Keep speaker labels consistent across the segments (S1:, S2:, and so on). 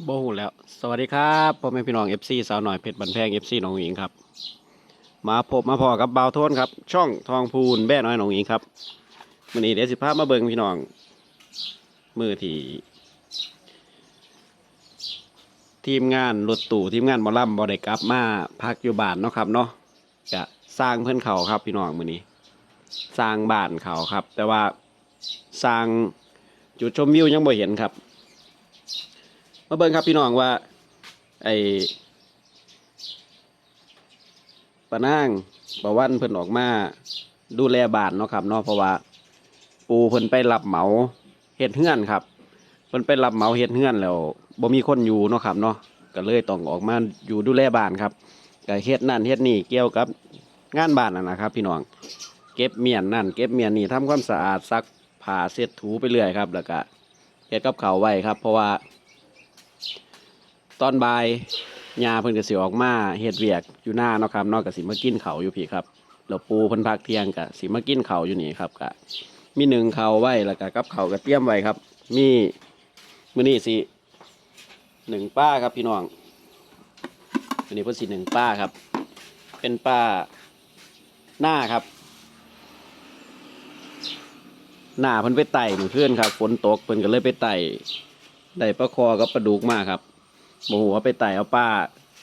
S1: โบหูแล้ว สวัสดีครับพ่อแม่พี่น้อง FC สาวหน่อยเพชรบันแพง FC หนองหญิงครับ มาพบมาพอกับบ่าวโทนครับ ช่องทองพูนแบ่น้อยหนองหญิงครับมื่อนี้เดี๋ยวสิพาพมาเบิ่งพี่น้อง มือที่ ทีมงานรถตู่ทีมงานบอลลัมบอได้กลับมาพักอยู่บ้านเนาะครับเนาะจะสร้างเพื่อนเขาครับพี่น้องมือนี้ สร้างบ้านเขาครับ แต่ว่าสร้างจุดชมวิวยังบ่เห็นครับ มาเบิ่งครับพี่น้องว่า ไอปะนางปะวันเพิ่นออกมา ดูแลบ้านเนาะครับเนาะเพราะว่า ปูเพิ่นไปรับเหมาเฮ็ดเฮือนครับเพิ่นไปรับเหมาเฮ็ดเฮือนแล้วบ่มีคนอยู่เนาะครับเนาะก็เลยต้องออกมาอยู่ดูแลบ้านครับก็เฮ็ดนั่นเฮ็ดนี่เกี่ยวกับงานบ้านนั่นนะครับ พี่น้องเก็บเมียนนั่นเก็บเมียนนี่ทำความสะอาดซักผ้าเช็ดถูไปเรื่อยครับ แล้วก็เฮ็ดกับข้าวไว้ครับ เพราะว่า ตอนบ่ายยาเพิ่นก็สิออกมาเฮ็ดเวียกอยู่หน้าเนาะครับนอกก็สิมากินเขาอยู่พี่ครับแล้วปูเพิ่นพักเที่ยงก็สิมากินเขาอยู่นี่ครับก็มีหนึ่งเขาไว้แล้วก็กับเขาก็เตรียมไว้ครับ มีมื้อนี้สิหนึ่งป้าครับพี่น้องมื้อนี้เพิ่นสิหนึ่งป้าครับ เป็นป้าหน้าครับ หน้าเพิ่นไปไต่เมื้อคืนครับฝนตกเพิ่นก็เลยไปไต่ได้ปลาคอกับปลาดุกมาครับ โมโหว่าไปไต่เอาป้า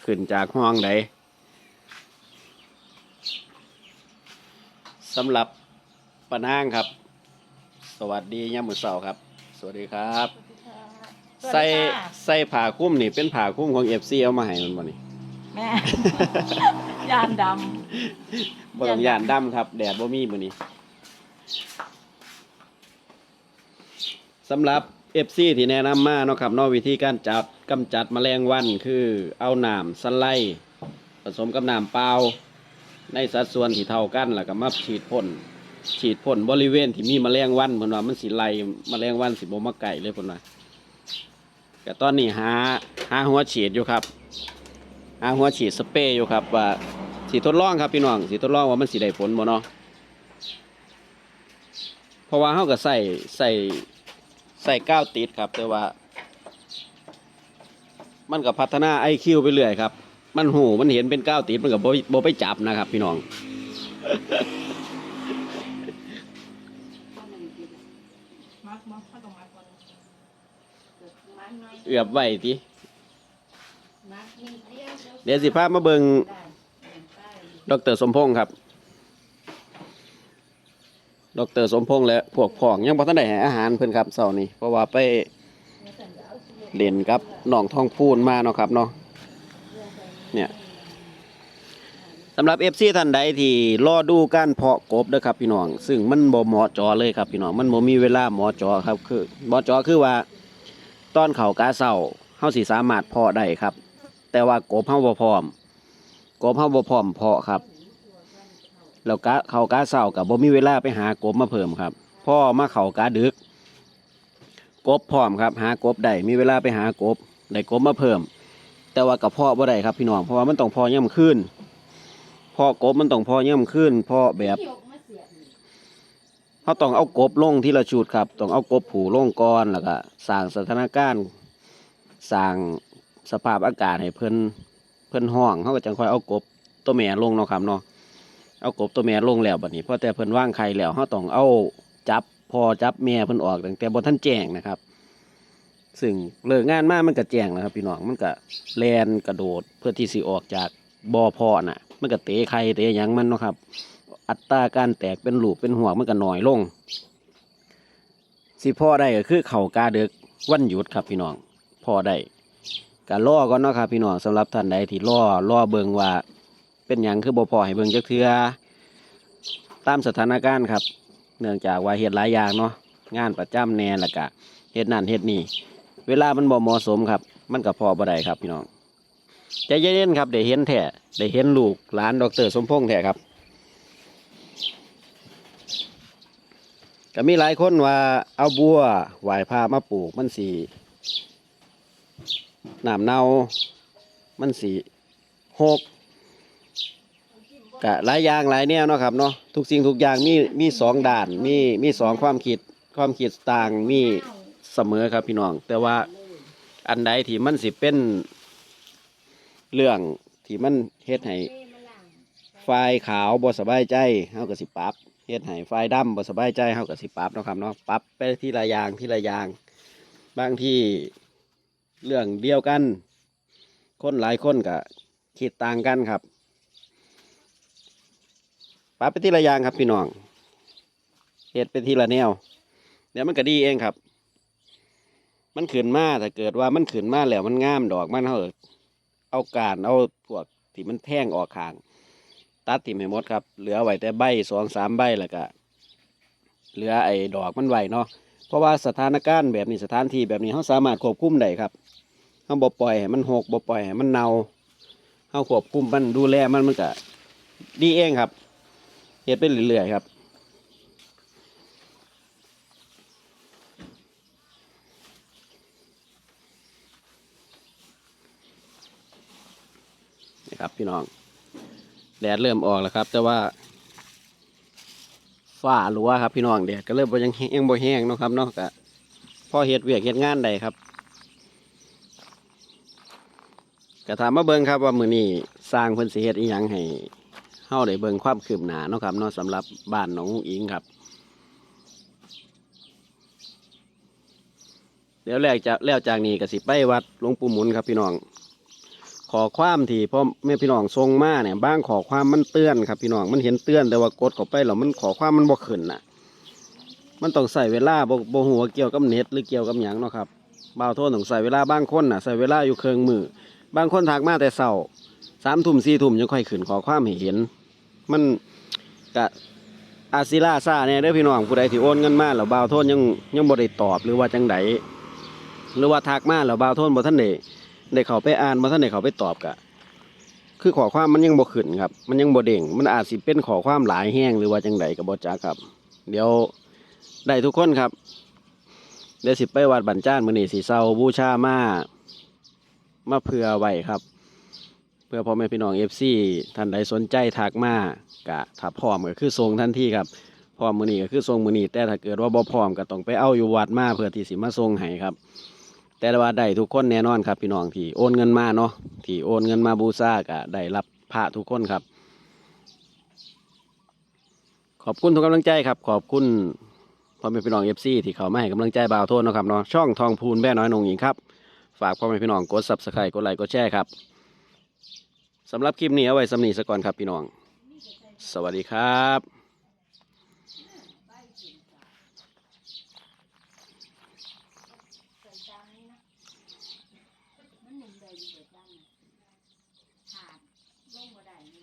S1: ขึ้นจากห้องใดสำหรับปานางครับ สวัสดีย่ามมือเสาครับ สวัสดีครับ ใส่ใส่ผ้าคลุ้มนี่เป็นผ้าคลุ้มของเอฟซีเอามาให้มันบ่นี่
S2: แม่ ยานด
S1: บ่ต้องย่านดำครับ แดดบ่มีมื้อนี้สำหรับ เอฟซีที่แนะนำมาเนาะครับนอกวิธีการจับกำจัดแมลงวันคือเอาหน้ำสไลด์ผสมกับหน้ำเปล่าในสัดส่วนที่เท่ากันแล้วก็มาฉีดพ่นฉีดพ่นบริเวณที่มีแมลงวันเพิ่นว่ามันสิไล่แมลงวันสิบ่มาไก่เลยเพิ่นว่าก็ตอนนี้หาหาหัวฉีดอยู่ครับหาหัวฉีดสเปรย์อยู่ครับว่าสิทดลองครับพี่น้องสิทดลองว่ามันสิได้ผลบ่เนาะเพราะว่าเฮาก็ใส่ใส่ ใส่ก้าวติดครับ แต่ว่า มันก็พัฒนา IQ ไปเรื่อยครับ มันหูมันเห็นเป็นก้าวติดมันก็บ่บ่ไปจับนะครับ พี่น้อง เอือบไว้ติเดี๋ยวสิพาพมาเบิงดรสมพงษ์ครับ ดรสมพงษ์และพวกพ้องยังบ่ทันได้ให้อาหารเพิ่นครับเช้านี้เพราะว่าไปเล่นกับน้องทองพูนมาเนาะครับเนาะเนี่ยสำหรับ FC ท่านใดที่รอดูการเพาะกบเด้อครับพี่น้อง ซึ่งมันบ่เหมาะจอเลยครับพี่น้องมันบ่มีเวลาเหมาะจอครับคือเหมาะจอคือว่าตอนเขากาเศร้าเฮาสิสามารถเพาะได้ครับ แต่ว่ากบเฮาบ่พร้อมกบเฮาบ่พร้อมเพาะครับ แล้วกะเขากาเศร้ากับบ่มีเวลาไปหากบมาเพิ่มครับพ่อมาเขากาดึก กบพร้อมครับ หากบได้มีเวลาไปหากบได้กบมาเพิ่ม แต่ว่ากับพ่อบ่ได้ครับพี่น้องเพราะว่ามันต้องพอย่ำขึ้นพ่อกบมันต้องพอย่ำขึ้นพ่อแบบเขาต้องเอากบลงที่ละชุดครับต้องเอากบผูลงก่อนแล้วก็สร้างสถานการณ์สร้างสภาพอากาศให้เพิ่นเพิ่นห้องเขาก็จังค่อยเอากบตัวแม่ลงเนาะครับเนาะ เอากบตัวแม่ลงแล้วบัดนี้เพราะแต่เพิ่นว่างไข่แล้วเขาต้องเอาจับพอจับแม่เพิ่นออกตั้งแต่บนท่านแจ้งนะครับ ซึ่งเลิกงานมามันก็แจ้งแล้วครับ พี่น้องมันก็แลนกระโดดเพื่อที่สิออกจากบ่อพอน่ะ มันก็เตะไข่เตะหยังมันเนาะครับ อัตราการแตกเป็นลูกเป็นหัวมันก็น้อยลง สิพ่อได้ก็คือเข่ากาเดึกวันหยุดครับพี่น้องพ่อได้ก็ล่อก่อนเนาะครับพี่น้องสำหรับท่านใดที่ล่อล่อเบิงว่า เป็นหยังคือบ่พอให้เบิ่งจักเทือตามสถานการณ์ครับ เนื่องจากว่าเฮ็ดหลายอย่างเนาะงานประจำแน่ล้วก็เฮ็ดนั่นเฮ็ดนี่เวลามันบ่เหมาะสมครับ มันก็พอบ่ได้ครับพี่น้องใจเย็นๆครับได้เห็นแท้ได้เห็นลูกหลานดอกเตอรสมพงษ์แท้ครับก็มีหลายคนว่าเอาบัวไหวพามาปลูกมันสีน้ำเน่ามันสีหก กะหลายอย่างหลายแนวเนาะครับเนาะทุกสิ่งทุกอย่างมีมีสองด่านมีมีสองความคิดความคิดต่างมีเสมอครับพี่น้อง แต่ว่าอันใดที่มันสิเป็นเรื่องที่มันเฮ็ดให้ฝ่ายขาวบ่สบายใจเฮาก็สิปรับเฮ็ดให้ฝ่ายดำบ่สบายใจเฮาก็สิปรับเนาะครับเนาะปรับไปทีละอย่างทีละอย่าง บางที่เรื่องเดียวกัน คนหลายคนก็คิดต่างกันครับ ปรับไปทีละอย่างครับพี่น้องเฮ็ดไปทีละแนวเดี๋ยวมันก็ดีเองครับ มันขืนมาถ้าเกิดว่ามันขืนมาแล้วมันงามดอกมันเฮาเอาการเอาพวกที่มันแท่งออกข้าง ตัดทิ่มให้หมดครับ เหลือไว้แต่ใบสองสามใบแล้วก็เหลือไอ้ดอกมันไว้เนาะเพราะว่าสถานการณ์แบบนี้สถานที่แบบนี้เขาสามารถควบคุมได้ครับเขาบ่ปล่อยให้มันหกบ่ปล่อยให้มันเน่าเขาควบคุมมันดูแลมันมันก็ดีเองครับ เฮ็ดไปเรื่อยๆครับนี่ครับพี่น้อง แดดเริ่มออกแล้วครับ แต่ว่าฝ้าหลัวครับพี่น้องแดดก็เริ่มยังยังบ่แห้งนะครับเนาะก็พอเฮ็ดเวียกเฮ็ดงานได้ครับก็ถามมาเบิ่งครับว่ามื้อนี้สร้างเพิ่นสิเฮ็ดอีหยังให้ เฮาได้เบิ่งความคืบหน้าเนาะครับเนาะสำหรับบ้านหนองอิงครับ เดี๋ยวแรกจะแล้วจากนี้ก็สิไปวัดหลวงปู่หมุนครับพี่น้อง ขอความที่พ่อแม่พี่น้องทรงมาเนี่ยบ้างขอความมันเตือนครับพี่น้องมันเห็นเตือนแต่ว่ากดเข้าไปแล้วมันขอความมันบ่ขึ้นน่ะ มันต้องใส่เวลาบ่บ่หัวเกี่ยวกับเน็ตหรือเกี่ยวกับหยังเนาะครับบ่าวโทษต้องใส่เวลาบางคนน่ะใส่เวลาอยู่เครื่องมือบางคนทักมาแต่เช้า สามทุ่มสี่ทุ่มยังค่อยขึ้นขอความเห็น มันกะอาศิลาซาเนี่ยเด้อพี่น้องผู้ใดที่โอนเงินมาแล้วบ่าวโทษยังยังบ่ได้ตอบหรือว่าจังไดหรือว่าทักมาแล้วบ่าวโทษบ่ทันได้ได้เขาไปอ่านมาท่านได้เขาไปตอบกะ คือขอความมันยังบ่ขึ้นครับ มันยังบ่เด้งมันอาจสิเป็นขอความหลายแห้งหรือว่าจังไดกับบ่จักครับ เดี๋ยวได้ทุกคนครับเดี๋ยวสิไปวัดบันจ้านมื้อนี้สิเซาบูชามามาเพื่อไว้ครับ เพื่อพ่อแม่พี่น้อง FC ท่านใดสนใจทักมากะถ้าพร้อมก็คือทรงทันทีครับพร้อมมือนี้ก็คือทรงมือนี้แต่ถ้าเกิดว่าบ่พร้อมก็ต้องไปเอาอยู่วัดมาเพื่อที่สิมาทรงให้ครับ แต่ว่าได้ทุกคนแน่นอนครับ พี่น้องที่โอนเงินมาเนาะที่โอนเงินมาบูชาก็ได้รับพระทุกคนครับ ขอบคุณทุกกำลังใจครับ ขอบคุณพ่อแม่พี่น้องเอฟซีที่เขามาให้กำลังใจบ่าวโทษนะครับเนาะช่องทองพูนแม่น้อยนงหญิงครับฝากพ่อแม่พี่น้องกดซับสไครต์กดไลค์กดแชร์ครับ สำหรับคลิปนี้เอาไว้สำนีสก่อนครับพี่น้อง สวัสดีครับ